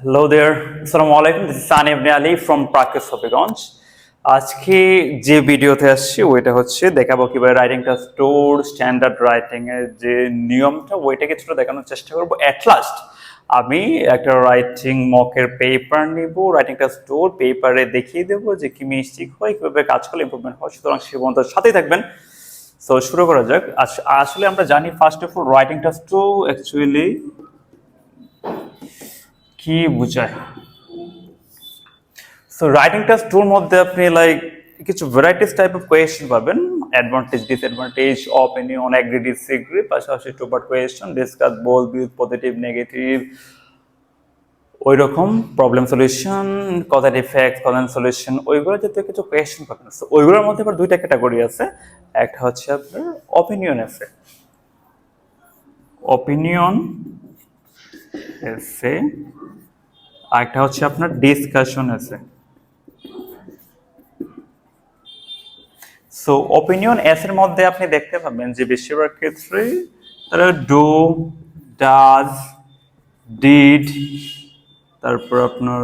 Hello there আসসালামু আলাইকুম this Sani Ibne Ali from প্রাকেশ হবিগঞ্জ আজকে যে ভিডিওতে আসছি, ওইটা হচ্ছে দেখাবো কীভাবে রাইটিংটা স্টোর স্ট্যান্ডার্ড রাইটিং এর যে নিয়মটা, ওইটা কিছুটা দেখানোর চেষ্টা করব। অ্যাট লাস্ট আমি একটা রাইটিং মকের পেপার নিব রাইটিংটা স্টোর পেপারে দেখিয়ে দেবো যে কি মিস্টেক হয়, কীভাবে কাজ করলে ইমপ্রুভমেন্ট হয়। সুতরাং সে পর্যন্ত সাথেই থাকবেন। সো শুরু করা যাক। আস- আসলে আমরা জানি ফার্স্ট অফ অল রাইটিংটা স্টোর অ্যাকচুয়ালি কি বোঝায়? সো রাইটিং টেস্ট টুর মধ্যে আপনি লাইক কিছু ভ্যারাইটিস টাইপ অফ কোয়েশ্চেন পাবেন। Advantage disadvantage opinion agree disagree পাশাপাশি two part question discuss both views positive negative ওই রকম প্রবলেম সলিউশন কজের ইফেক্ট কজেন সলিউশন ওইগুলো জাতীয় কিছু কোয়েশ্চেন পাবেন। So, ওইগুলোর মধ্যে আবার দুইটা ক্যাটাগরি আছে। একটা হচ্ছে আপনার অপিনিয়ন এসে অপিনিয়ন এসে আরেকটা হচ্ছে আপনার ডিসকাশন আছে। সো অপিনিয়ন এস এর মধ্যে আপনি দেখতে পাবেন যে বেশিরভাগ ক্ষেত্রে তারা ডু ডাজ ডিড তারপর আপনার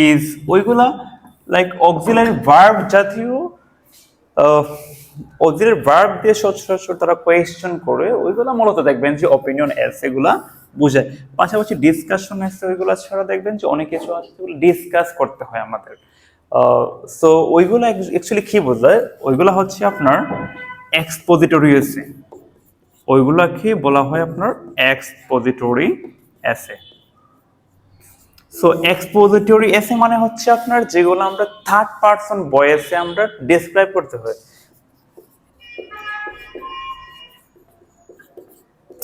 ইজ ওইগুলা লাইক অক্সিলারি ভার্ব জাতীয় অক্সিলারি ভার্ব দিয়ে সচরাচর তারা কোয়েশ্চেন করে, ওইগুলা মূলত দেখবেন যে অপিনিয়ন এস এগুলা বুঝায় পাশাপাশি ডিসকাশন ওইগুলা ছাড়া দেখবেন যে অনেক কিছু আছে ডিসকাস করতে হয় আমাদের। সো ওইগুলো অ্যাকচুয়ালি কি বোঝায়? ওইগুলো হচ্ছে আপনার এক্সপোজিটরি এসে ওইগুলাকে বলা হয় আপনার এক্সপোজিটরি এসে সো এক্সপোজিটরি এসে মানে হচ্ছে আপনার যেগুলো আমরা থার্ড পার্সন ভয়েসে আমরা ডেসক্রাইব করতে হয়।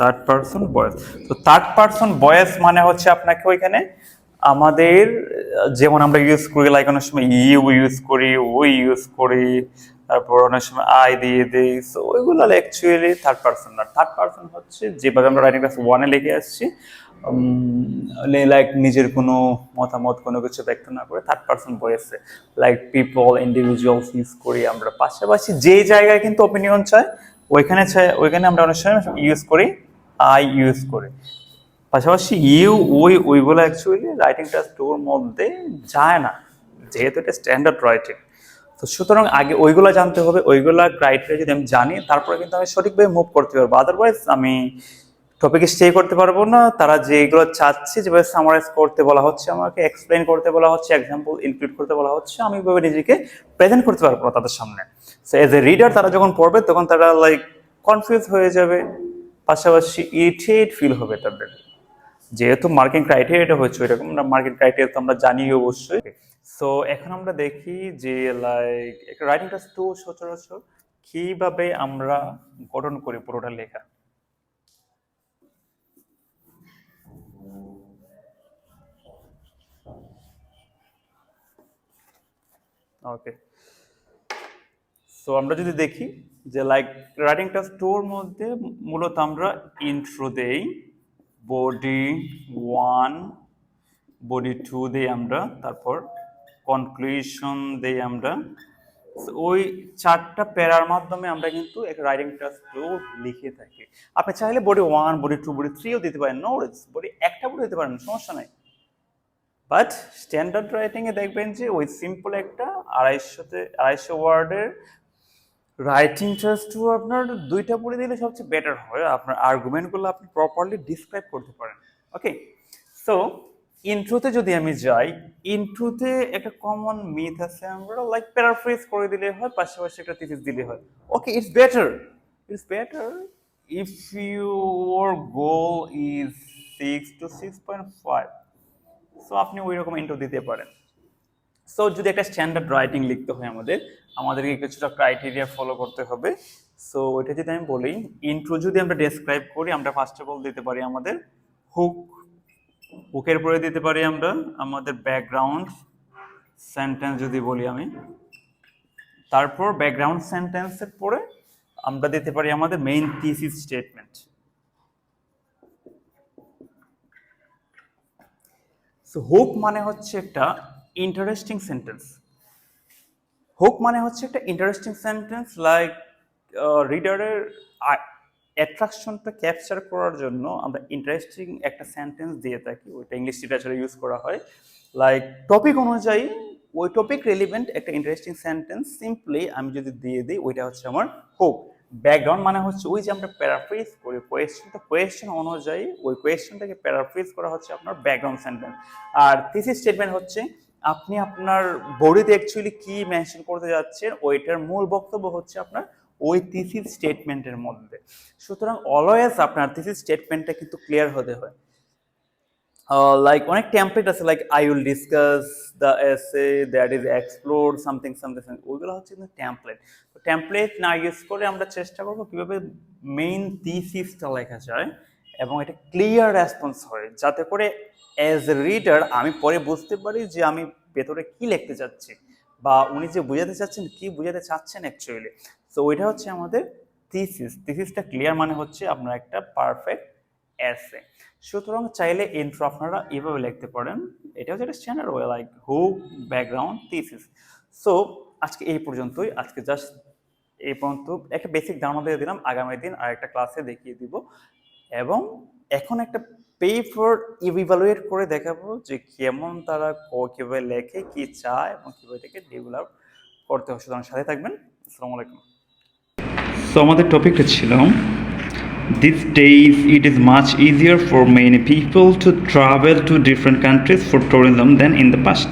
থার্ড পার্সন ভয়েস তো থার্ড পার্সন ভয়েস মানে হচ্ছে আপনাকে ওইখানে আমাদের, যেমন আমরা ইউজ করি লাইক অনেক সময় ইউ ইউজ করি ওই ইউজ করি, তারপর অনেক সময় আই দিয়ে দিই সো ওইগুলো অ্যাকচুয়ালি থার্ড পার্সন না থার্ড পার্সন হচ্ছে যেভাবে আমরা রাইটিং ক্লাস ওয়ানে লিখে আসছি লাইক নিজের কোনো মতামত, কোনো কিছু ব্যক্ত না করে থার্ড পার্সন ভয়েসে লাইক পিপল ইন্ডিভিজুয়ালস ইউজ করি আমরা। পাশাপাশি যে জায়গায় কিন্তু অপিনিয়ন চাই ওইখানে চাই ওইখানে আমরা অনেক সময় ইউজ করি। আই ইউজ করে। পাশাপাশি ইউ ওই ওইগুলো অ্যাকচুয়ালি রাইটিং টেস্টোর মধ্যে যায় না, যেহেতু এটা স্ট্যান্ডার্ড রাইটিং তো সুতরাং আগে ওইগুলো জানতে হবে, ওইগুলা ক্রাইটেরিয়া যদি আমি জানি, তারপরে কিন্তু আমি সঠিকভাবে মুভ করতে পারব। আদারওয়াইজ আমি টপিকে স্টে করতে পারব না। তারা যেগুলো চাচ্ছে, যেভাবে সামারাইজ করতে বলা হচ্ছে, আমাকে এক্সপ্লেন করতে বলা হচ্ছে এক্সাম্পল ইনক্লুড করতে বলা হচ্ছে, আমি ওইভাবে নিজেকে প্রেজেন্ট করতে পারব না তাদের সামনে। সো এজ এ রিডার তারা যখন পড়বে, তখন তারা লাইক কনফিউজ হয়ে যাবে। পাশাপাশি ইরিটেট ফিল হবে তাদের। যেহেতু মার্কিং ক্রাইটেরিয়াটা হচ্ছে এরকম আমরা মার্কিং ক্রাইটেরিয়া তো আমরা জানি অবশ্যই। সো এখন আমরা দেখি যে লাইক একটা রাইটিং তো সচরাচর কীভাবে আমরা গঠন করি পুরোটা লেখা। ওকে সো আমরা যদি দেখি যে লাইক রাইটিং টেস্ট টুর মধ্যে মূলত আমরা ইন্ট্রো দেই বডি ওয়ান বডি টু দেই আমরা, তারপর কনক্লুশন দেই আমরা। ওই চারটা প্যারার মাধ্যমে আমরা কিন্তু একটা রাইটিং টেস্ট লিখে থাকি। আপনি চাইলে body one body two body থ্রিও দিতে পারেন নো বডি একটা বডি দিতে পারেন, সমস্যা নাই। বাট স্ট্যান্ডার্ড রাইটিংয়ে দেখবেন যে, ওই সিম্পল একটা আড়াইশোতে, আড়াইশো ওয়ার্ডের রাইটিং টেস্টও আপনার দুইটা পড়ে দিলে সবচেয়ে বেটার হয়। আপনার আর্গুমেন্টগুলো আপনি প্রপারলি ডিসক্রাইব করতে পারেন। ওকে সো ইন্ট্রোতে যদি আমি যাই ইন্ট্রোতে একটা কমন মিথ আছে, আমরা লাইক প্যারাফ্রেজ করে দিলে হয়, পাশাপাশি একটা থিসিস দিলে হয়। Okay it's better it's better if your goal is six to six point five so আপনি ওই রকম ইন্ট্রো দিতে পারেন। সো যদি একটা স্ট্যান্ডার্ড রাইটিং লিখতে হয় আমাদের আমাদেরকে কিছুটা ক্রাইটেরিয়া ফলো করতে হবে। সো ওইটা যদি আমি বলি ইন্ট্রো যদি আমরা ডেসক্রাইব করি, আমরা ফার্স্ট অফ অল দিতে পারি আমাদের হুক হুকের পরে দিতে পারি আমরা আমাদের ব্যাকগ্রাউন্ড সেন্টেন্স যদি বলি আমি। তারপর ব্যাকগ্রাউন্ড সেন্টেন্সের পরে আমরা দিতে পারি আমাদের main thesis statement so hope মানে হচ্ছে একটা ইন্টারেস্টিং সেন্টেন্স হোপ মানে হচ্ছে একটা ইন্টারেস্টিং সেন্টেন্স লাইক রিডারের অ্যাট্রাকশনটা ক্যাপচার করার জন্য আমরা ইন্টারেস্টিং একটা সেন্টেন্স দিয়ে থাকি, ওইটা ইংলিশ লিটারেচারে ইউজ করা হয়। লাইক টপিক অনুযায়ী ওই টপিক রেলিভেন্ট একটা ইন্টারেস্টিং সেন্টেন্স সিম্পলি আমি যদি দিয়ে দিই, ওইটা হচ্ছে আমার হোপ ব্যাকগ্রাউন্ড মানে হচ্ছে ওই যে আমরা প্যারাফ্রিজ করি কোয়েশ্চেনটা কোয়েশ্চেন অনুযায়ী ওই কোয়েশ্চেনটাকে প্যারাফ্রিজ করা হচ্ছে আপনার ব্যাকগ্রাউন্ড সেন্টেন্স আর থিসিস স্টেটমেন্ট হচ্ছে আপনি আপনার বডিতে অ্যাকচুয়ালি কি মেনশন করতে যাচ্ছেন, ওইটার মূল বক্তব্য হচ্ছে আপনার ওই থিসিস স্টেটমেন্টের মধ্যে। সুতরাং অলওয়েজ আপনার থিসিস স্টেটমেন্টটা কিন্তু ক্লিয়ার হতে হয়। লাইক অনেক টেমপ্লেট আছে like I will discuss the essay that is explore something something ওইগুলো হচ্ছে কিন্তু টেমপ্লেট তো টেমপ্লেট না ইউজ করে আমরা চেষ্টা করব কীভাবে মেইন থিসিসটা লেখা যায় এবং এটা ক্লিয়ার রেসপন্স হয়, যাতে করে অ্যাজ এ রিডার আমি পরে বুঝতে পারি যে আমি ভেতরে কি লিখতে চাচ্ছি বা উনি যে বুঝাতে চাচ্ছেন, কি বুঝাতে চাচ্ছেন অ্যাকচুয়ালি সো ওইটা হচ্ছে আমাদের থিসিস থিসিসটা ক্লিয়ার মানে হচ্ছে আপনার একটা পারফেক্ট এসে সুতরাং চাইলে ইন্ট্রো আপনারা এভাবে লিখতে পারেন। এটা হচ্ছে একটা standard way like who background thesis so আজকে এই পর্যন্তই। আজকে জাস্ট এই পর্যন্ত একটা বেসিক ধারণা দিয়ে দিলাম। আগামী দিন আর একটা ক্লাসে দেখিয়ে দিব। এবং এখন একটা পেই ফর করে দেখাবো যে কেমন তারা ক কীভাবে লেখে, কী চায় এবং কীভাবে থেকে ডেভেলপ করতে হবে সুতরাং সাথে থাকবেন। আসসালামু আলাইকুম। সো আমাদের টপিকটা ছিল this days it is much easier for many people to travel to different countries for tourism than in the past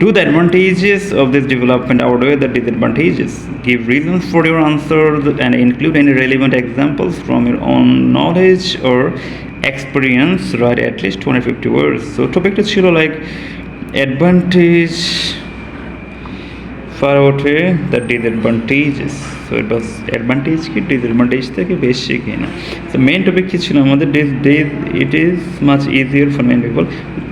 do the advantages of this development outweigh the disadvantages give reasons for your answer and include any relevant examples from your own knowledge or experience write at least two hundred fifty words so টপিকটা ছিল like advantage fur ওঠে the disadvantage so it was advantage কি disadvantage থেকে বেশি কি না তো main topic কী ছিল আমাদের? This these it is much easier for men people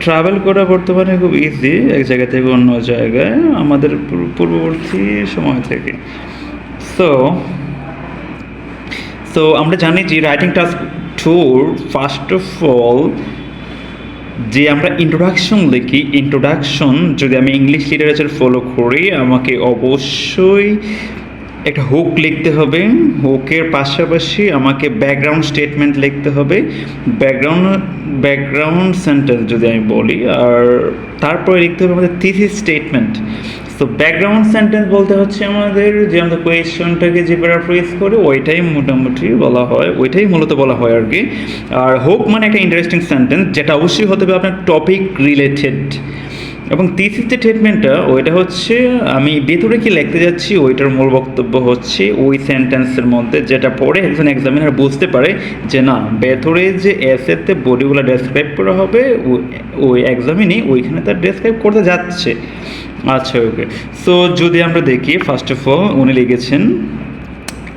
travel করা বর্তমানে খুব ইজি এক জায়গা থেকে অন্য জায়গায়, আমাদের পূর্ববর্তী সময় থেকে। সো সো আমরা জানি যে রাইটিং টাস্ক টুর ফার্স্ট অফ অল যে আমরা ইন্ট্রোডাকশন লিখি ইন্ট্রোডাকশন যদি আমি ইংলিশ লিটারেচার ফলো করি, আমাকে অবশ্যই একটা হুক লিখতে হবে। হুকের পাশাপাশি আমাকে ব্যাকগ্রাউন্ড স্টেটমেন্ট লিখতে হবে। ব্যাকগ্রাউন্ড ব্যাকগ্রাউন্ড সেন্টেন্স যদি আমি বলি, আর তারপরে লিখতে হবে আমাদের থিসিস স্টেটমেন্ট তো ব্যাকগ্রাউন্ড সেন্টেন্স বলতে হচ্ছে আমাদের যে আমাদের কোয়েশনটাকে যে প্যারাফ্রেজ করে, ওইটাই মোটামুটি বলা হয়, ওইটাই মূলত বলা হয় আর কি। আর হোক মানে একটা ইন্টারেস্টিং সেন্টেন্স যেটা অবশ্যই হতে হবে আপনার টপিক রিলেটেড এবং থিসিস যে স্টেটমেন্টটা ওইটা হচ্ছে, আমি ভেতরে কি লিখতে যাচ্ছি, ওইটার মূল বক্তব্য হচ্ছে ওই সেন্টেন্সের মধ্যে, যেটা পড়ে একজন এক্সামিনার বুঝতে পারে যে না, ভেতরে যে এসেতে বডিগুলো ডেসক্রাইব করা হবে ওই এক্সামিনে ওইখানে তার ডেসক্রাইব করতে যাচ্ছে। আচ্ছা ওকে সো যদি আমরা দেখি ফার্স্ট অফ অল উনি লিখেছেন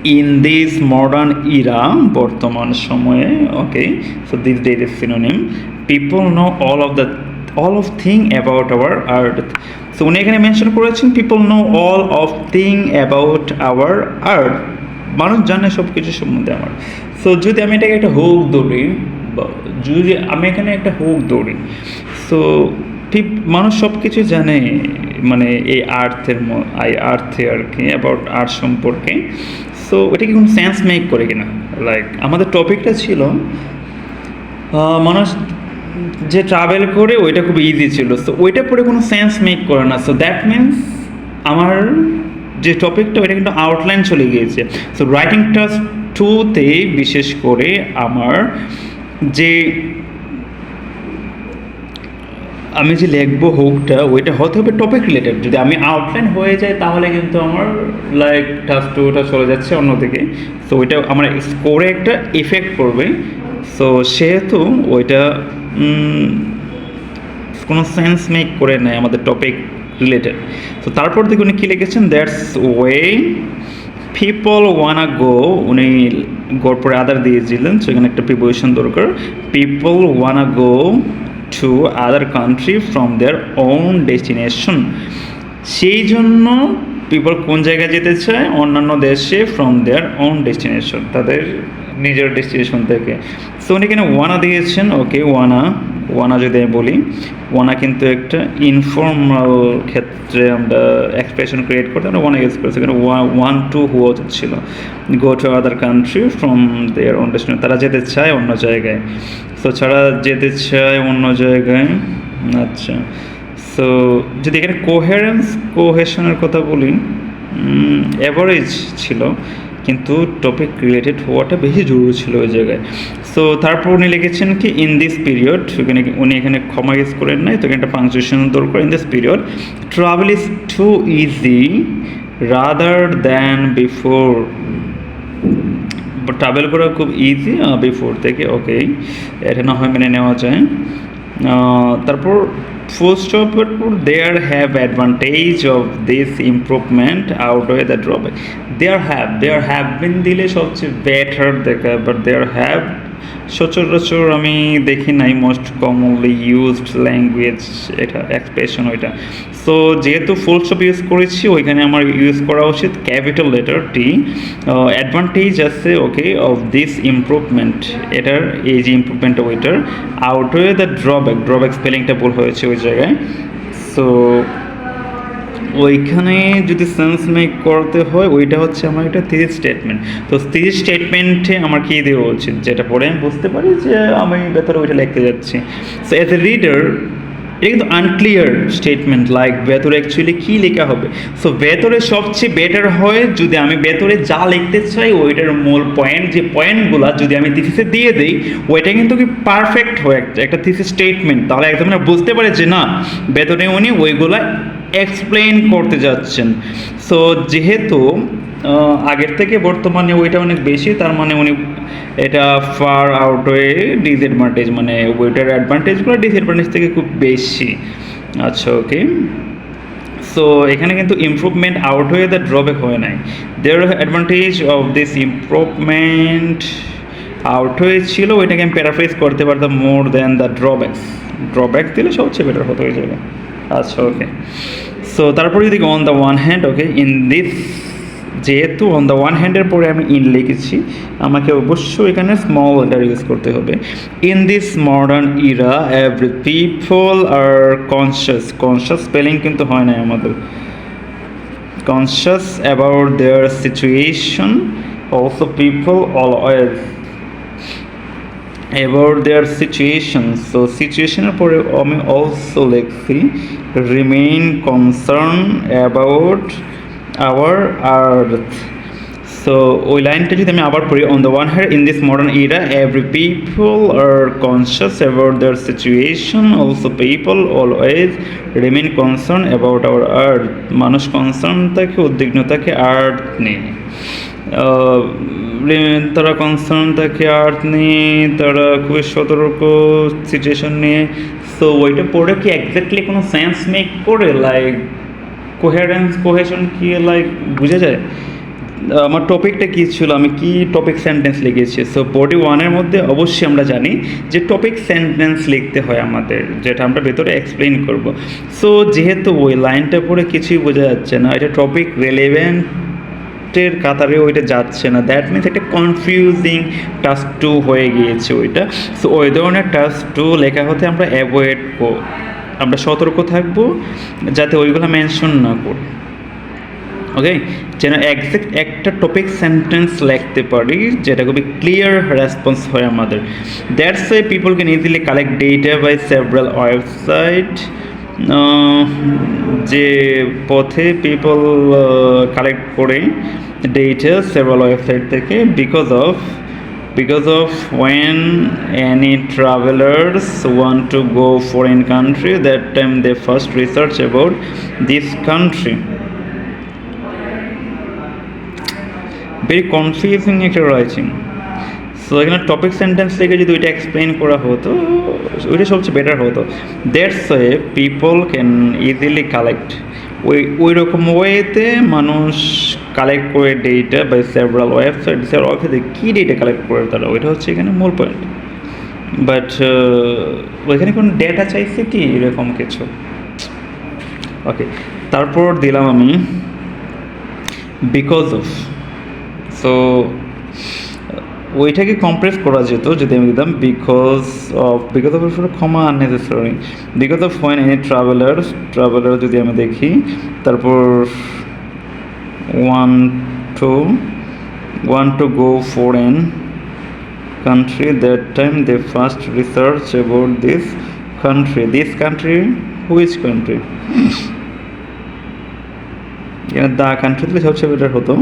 ইন দিস মডার্ন ইরা বর্তমান সময়ে okay so this day is synonym people know all of the all of thing about our earth so উনি এখানে মেনশন করেছেন people know all of thing about our earth মানুষ জানে সব কিছু সম্বন্ধে আমার। সো যদি আমি এটাকে একটা হুক দৌড়ি যদি আমি এখানে একটা হুক দৌড়ি সো মানুষ সব কিছু জানে মানে এই আর্থের এই আর্থে আর কি অ্যাবাউট আর্থ সম্পর্কে। সো এটা কি কোনো সেন্স মেক করে কিনা? লাইক আমাদের টপিকটা ছিল মানুষ যে ট্রাভেল করে, ওইটা খুব ইজি ছিল। সো ওইটা পরে কোনো সেন্স মেক করে না। সো দ্যাট মিন্স আমার যে টপিকটা, ওইটা কিন্তু আউটলাইন চলে গিয়েছে। সো রাইটিং টাস্ক টুতে বিশেষ করে আমার যে আমি যে লিখব হোকটা ওইটা হতে হবে টপিক রিলেটেড যদি আমি আউটলাইন হয়ে যায়, তাহলে কিন্তু আমার লাইক টাস্ক টুটা চলে যাচ্ছে অন্যদিকে। সো ওইটা আমার স্কোরে একটা ইফেক্ট করবে সো সেহেতু ওইটা কোনো সেন্স মেক করে নেয় আমাদের টপিক রিলেটেড তো তারপর দেখুন উনি কী লিখেছেন? That's way people wanna go উনি গোর পরে আদার দিয়েছিলেন সেখানে একটা প্রিপোজিশন দরকার। People wanna go to other country from their own destination সেই জন্য পিপল কোন জায়গায় যেতে চায়? অন্যান্য দেশে ফ্রম দেয়ার ওন ডেস্টিনেশন তাদের নিজের ডেস্টিনেশন থেকে। তো উনি এখানে ওয়ানা দিয়েছেন ওকে ওয়ানা ওয়ানা যদি আমি বলি, ওয়ানা কিন্তু একটা ইনফর্মাল ক্ষেত্রে আমরা এক্সপ্রেশন ক্রিয়েট করতে আমরা ওয়ানা ইউজ করেছি কিন্তু ওয়ান টু হুয়া ছিল। Go to other country from their own destination তারা যেতে চায় অন্য জায়গায়। সো ছাড়া যেতে চায় অন্য জায়গায়। আচ্ছা। সো যদি এখানে কোহেরেন্স কোহেশনের কথা বলি অ্যাভারেজ ছিল। কিন্তু টপিক ক্রিয়েটেড হওয়াটা বেশি জরুরি ছিল ওই জায়গায়। সো তারপর উনি লিখেছেন কি ইন দিস পিরিয়ড এখানে উনি এখানে ক্ষমা ইউজ করেন নাই, তো এখানে একটা পাংচুয়েশন দরকার। In this period travel is too easy rather than before travel করা খুব ইজি বিফোর থেকে ওকে এটা না হয় মেনে নেওয়া যায়। তারপর স্টপের পর there have advantage of this improvement outweigh the drawback there have there have been দিলে সবচেয়ে বেটার দেখায় বাট দেয়ার হ্যাভ সচরাচর আমি দেখি নাই মোস্ট কমনলি ইউজড ল্যাঙ্গুয়েজ এটা এক্সপ্রেশন ওইটা। সো যেহেতু ফুল স্টপ ইউজ করেছি, ওইখানে আমার ইউজ করা উচিত ক্যাপিটাল লেটার টি অ্যাডভান্টেজ আছে ওকে অফ দিস ইমপ্রুভমেন্ট এটার, এই যে ইমপ্রুভমেন্ট ওইটার out way the drawback drawback স্পেলিংটা ভুল হয়েছে ওই জায়গায়। সো ওইখানে যদি সেন্স মেক করতে হয়, ওইটা হচ্ছে আমার একটা থিস স্টেটমেন্ট তো থিস স্টেটমেন্টে আমার কী দেওয়া উচিত যেটা পড়ে আমি বুঝতে পারি যে আমি ভেতরে ওইটা লিখতে যাচ্ছি। সো অ্যাজ এ রিডার এটা কিন্তু আনক্লিয়ার স্টেটমেন্ট লাইক ভেতরে অ্যাকচুয়ালি কী লেখা হবে? সো ভেতরে সবচেয়ে বেটার হয় যদি আমি ভেতরে যা লিখতে চাই, ওইটার মূল পয়েন্ট যে পয়েন্টগুলো যদি আমি থিসিসে দিয়ে দিই, ওইটা কিন্তু কি পারফেক্ট হয় একটা থিসিস স্টেটমেন্ট তাহলে একদম বুঝতে পারে যে না, ভেতরে উনি ওইগুলা এক্সপ্লেন করতে যাচ্ছেন। সো যেহেতু আগের থেকে বর্তমানে ওইটা অনেক বেশি, তার মানে উনি এটা ফার আউট হয়ে ডিসঅ্যাডভান্টেজ মানে ওইটার অ্যাডভান্টেজগুলো ডিসঅ্যাডভান্টেজ থেকে খুব বেশি। আচ্ছা ওকে সো এখানে কিন্তু ইমপ্রুভমেন্ট আউট হয়ে দ্য ড্রব্যাক হয় নাই। There advantage of this improvement out হয়েছিল ওইটাকে আমি প্যারাফ্রেজ করতে পারতাম more than the drawbacks drawback দিলে সবচেয়ে বেটার হতো ওই জায়গায়। আচ্ছা ওকে সো তারপরে যদি on the one hand okay in this যেহেতু অন দ্য ওয়ান হ্যান্ডের পরে আমি ইন লিখেছি, আমাকে অবশ্যই এখানে স্মল লেটার ইউজ করতে হবে। In this modern era every people are conscious conscious spelling কিন্তু হয় না আমাদের। Conscious about their situation also people always about their situation so সিচুয়েশনের পরে আমি অলসো লিখছি remain concern about our earth so ওই লাইনটা যদি আমি আবার পড়ি on the one hand in this modern era every people are conscious about their situation also people always remain concern about our earth মানুষ কনসার্ন থাকে, উদ্বিগ্ন থাকে আর্থ রে- তারা কনসার্ন থাকে আর্থ নিয়ে, তারা খুবই সতর্ক সিচুয়েশন নিয়ে। সো ওইটা পড়ে কি এক্স্যাক্টলি কোনো সেন্স মেক করে? লাইক কোহেরেন্স কোহেশন কি লাইক বুঝা যায়? আমার টপিকটা কী ছিল? আমি কি টপিক সেন্টেন্স লিখেছি? সো বডি ওয়ানের মধ্যে অবশ্যই আমরা জানি যে টপিক সেন্টেন্স লিখতে হয় আমাদের, যেটা আমরা ভেতরে এক্সপ্লেন করব। সো যেহেতু ওই লাইনটা পড়ে কিছুই বোঝা যাচ্ছে না, এটা টপিক রেলেভেন্টের কাতারে ওইটা যাচ্ছে না। দ্যাট মিনস একটা কনফিউজিং টাস্ক টু হয়ে গিয়েছে ওইটা। সো ওই ধরনের টাস্ক টু লেখা হতে আমরা অ্যাভয়েড আমরা সতর্ক থাকব, যাতে ওইগুলো মেনশন না করি। ওকে যেন একজ্যাক্ট একটা টপিক সেন্টেন্স লিখতে পারি, যেটা খুবই ক্লিয়ার রেসপন্স হয় আমাদের। That's way people can easily collect data by several website যে পথে পিপল কালেক্ট করে ডেটা সেভাল ওয়েবসাইট থেকে because of because of when any travelers want to go foreign country that time they first research about this country very confusing একটা রয়েছে so এখানে topic sentence থেকে যদি ওইটা এক্সপ্লেন করা হতো, ওইটা সবচেয়ে বেটার হতো। That's way people can easily collect ওই ওই রকম ওয়েতে মানুষ কালেক্ট করে data by several website several ওয়েবসাইটে কী ডেটা কালেক্ট করে তারা? ওইটা হচ্ছে এখানে মূল পয়েন্ট বাট ওইখানে কোনো ডেটা চাইছে কি? এরকম কিছু। ওকে তারপর দিলাম আমি বিকজ অফ সো ওইটাকে কম্প্রেস করা যেত, যদি আমি দিতাম বিকজ অফ বিকজ অফ ক্ষমা unnecessary because of when any traveler traveler যদি আমি দেখি, তারপর want to want to go foreign country, that time they first research about this country. This country, which country? এখানে দা কান্ট্রি দিলে সবচেয়ে better হতো।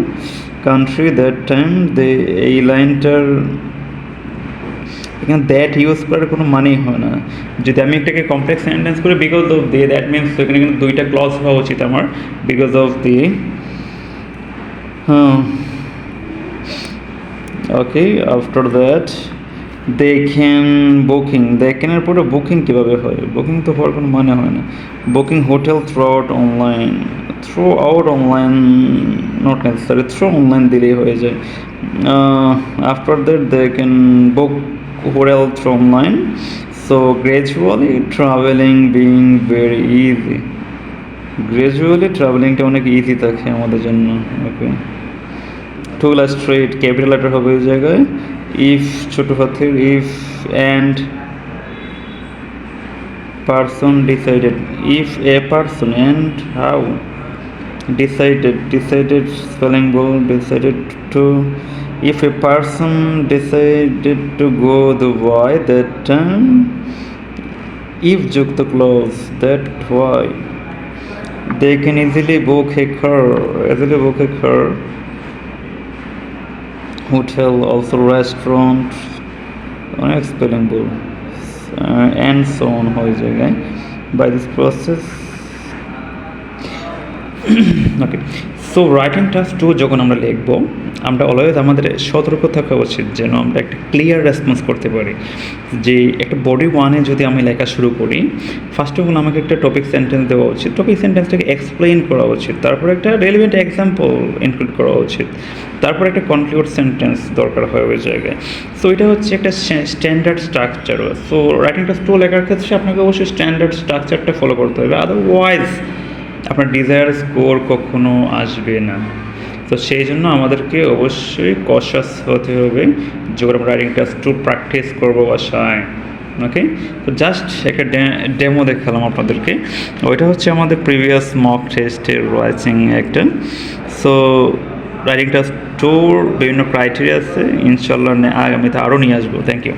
Country that time দে এই লাইনটার এখানে দ্যাট ইউজ করার কোনো মানেই হয় না। যদি আমি একটাকে কমপ্লেক্স সেন্টেন্স করি because of the that means এখানে কিন্তু দুইটা ক্লজ হওয়া উচিত আমার বিকজ অফ দি হ্যাঁ। Okay after that they can booking they ক্যানের পরে বুকিং কীভাবে হয়? বুকিং তো হওয়ার কোনো মানে হয় না। Booking hotel through out online through out online not necessary through online দিলেই হয়ে যায়। After that they can book hotel through online so gradually traveling being very easy gradually ট্রাভেলিংটা অনেক ইজি থাকে আমাদের জন্য। ওকে টুগলা স্ট্রেট ক্যাপিটাল লেটার হবে ওই জায়গায়। ইফ ছোট হাতের if and person decided if a person and how decided decided spelling ball decided to if a person decided to go the way that time if যুক্ত close that way they can easily book a car easily book a car hotel also restaurant অনেক spelling ball and so on হয়ে জায়গায় by this process Okay so writing task two যখন আমরা লিখব, আমরা always আমাদের সতর্ক থাকা উচিত যেন আমরা একটা ক্লিয়ার রেসপন্স করতে পারি। যে একটা বডি ওয়ানে যদি আমি লেখা শুরু করি ফার্স্ট অফ অল আমাকে একটা টপিক সেন্টেন্স দেওয়া উচিত। টপিক সেন্টেন্সটাকে এক্সপ্লেইন করা উচিত। তারপর একটা রেলিভেন্ট এক্সাম্পল ইনক্লুড করা উচিত। তারপর একটা কনক্লুড সেন্টেন্স দরকার হয় ওই জায়গায়। সো এটা হচ্ছে একটা standard structure so writing task two লেখার ক্ষেত্রে আপনাকে অবশ্যই স্ট্যান্ডার্ড স্ট্রাকচারটা ফলো করতে হবে। আদারওয়াইজ আপনার ডিজায়ার স্কোর কখনো আসবে না। তো সেই জন্য আমাদেরকে অবশ্যই কশাস হতে হবে। যখন আমরা রাইটিং টাস্ক টু প্র্যাকটিস করব বাসায় ওকে তো জাস্ট একটা ডেমো দেখালাম আপনাদেরকে। ওইটা হচ্ছে আমাদের প্রিভিয়াস মক টেস্টের রাইটিং একটা। সো রাইটিং টাস্ক টুর বিভিন্ন ক্রাইটেরিয়া আছে। ইনশাল্লাহ আগামীতে আরও নিয়ে আসব। Thank you